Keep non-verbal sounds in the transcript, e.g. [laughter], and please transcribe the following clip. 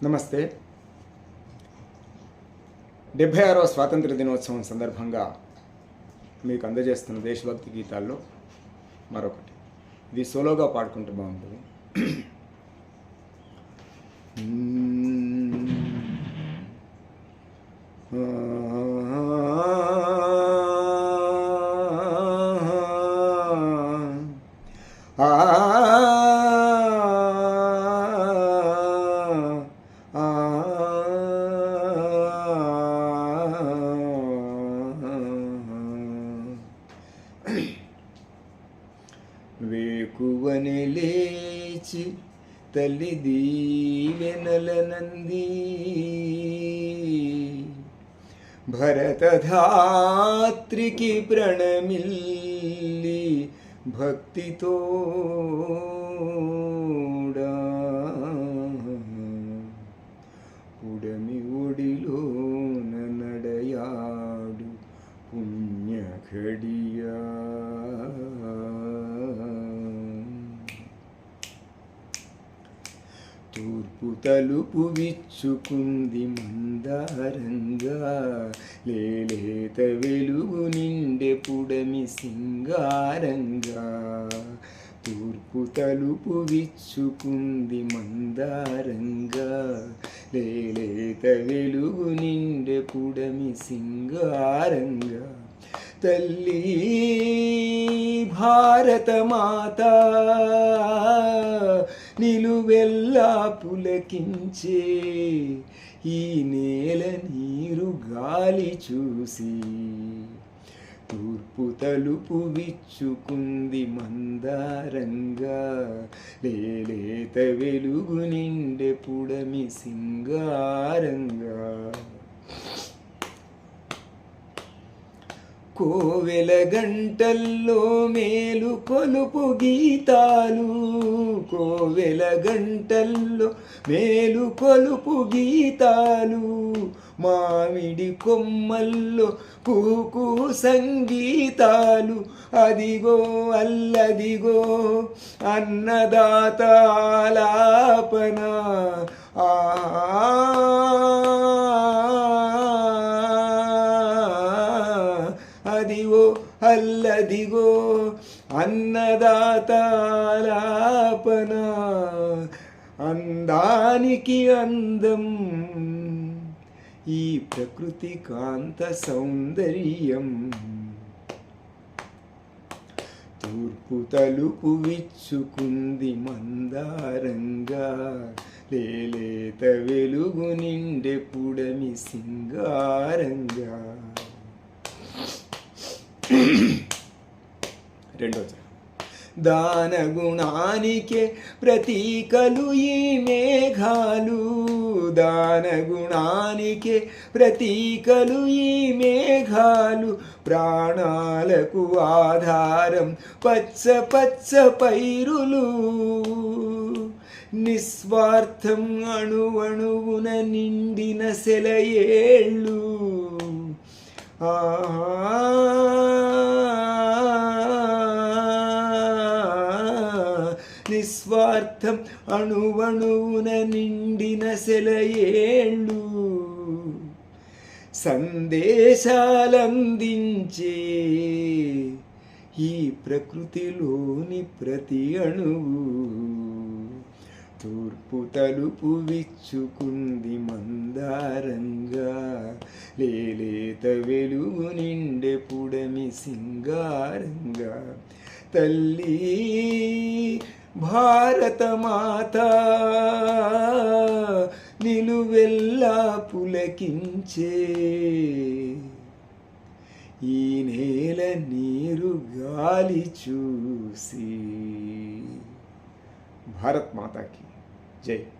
నమస్తే డెబ్భై ఆరవ స్వాతంత్ర దినోత్సవం సందర్భంగా మీకు అందజేస్తున్న దేశభక్తి గీతాల్లో మరొకటి ఇది సోలోగా పాడుకుంటే బాగుంటుంది వేకువని లేచి తల్లి దీవెనలనంది భరతధాత్రికి ప్రణమిల్లి భక్తితో తూర్పు తలుపు విచ్చుకుంది మందారంగా. లేలేత వెలుగు నిండె పుడమి సింగారంగా. తూర్పు తలుపు విచ్చుకుంది మందారంగా. లేలేత వెలుగు నిండె పుడమి సింగారంగా. తల్లి భారతమాత నిలువెల్లా పులకించే ఈ నేల నీరు గాలి చూసి తూర్పు తలుపు విచ్చుకుంది మందారంగా. లేలేత వెలుగు నిండె పుడమి సింగారంగా. కోవెల గంటల్లో మేలు కొలుపు గీతాలు. కోవెల గంటల్లో మేలు కొలుపు గీతాలు. మామిడి కొమ్మల్లో కూకు సంగీతాలు. అదిగో అల్లదిగో అన్నదాత ఆలాపన. ఆ అల్లదిగో అల్లదిగో అన్నదాతాలాపన అందానికి అందం ఈ ప్రకృతి కాంత సౌందర్యం తూర్పు తలుపు విచ్చుకుంది మందారంగా లేలేత వెలుగు నిండె పుడమి సింగారంగా [coughs] రెండో దాన గుణానికే ప్రతీకలు ఈ మేఘాలు. దాన గుణానికే ప్రతీకలు ఈ మేఘాలు. ప్రాణాలకు ఆధారం పచ్చ పచ్చ పైరులు. నిస్వార్థం అణువణువున నిండిన సెలయేళ్ళు. నిస్వార్థం అణువణువున నిండిన సెలయేళ్ళు సందేశాలందించే ఈ ప్రకృతిలోని ప్రతి అణువు. తూర్పు తలుపు విచ్చుకుంది మందారంగా. లేలేత వెలుగు నిండె పుడమి సింగారంగా. తల్లి భారతమాత నిలువెల్లా పులకించే ఈ నేల నీరు గాలి చూసి. భారత్ మాతాకి. 对。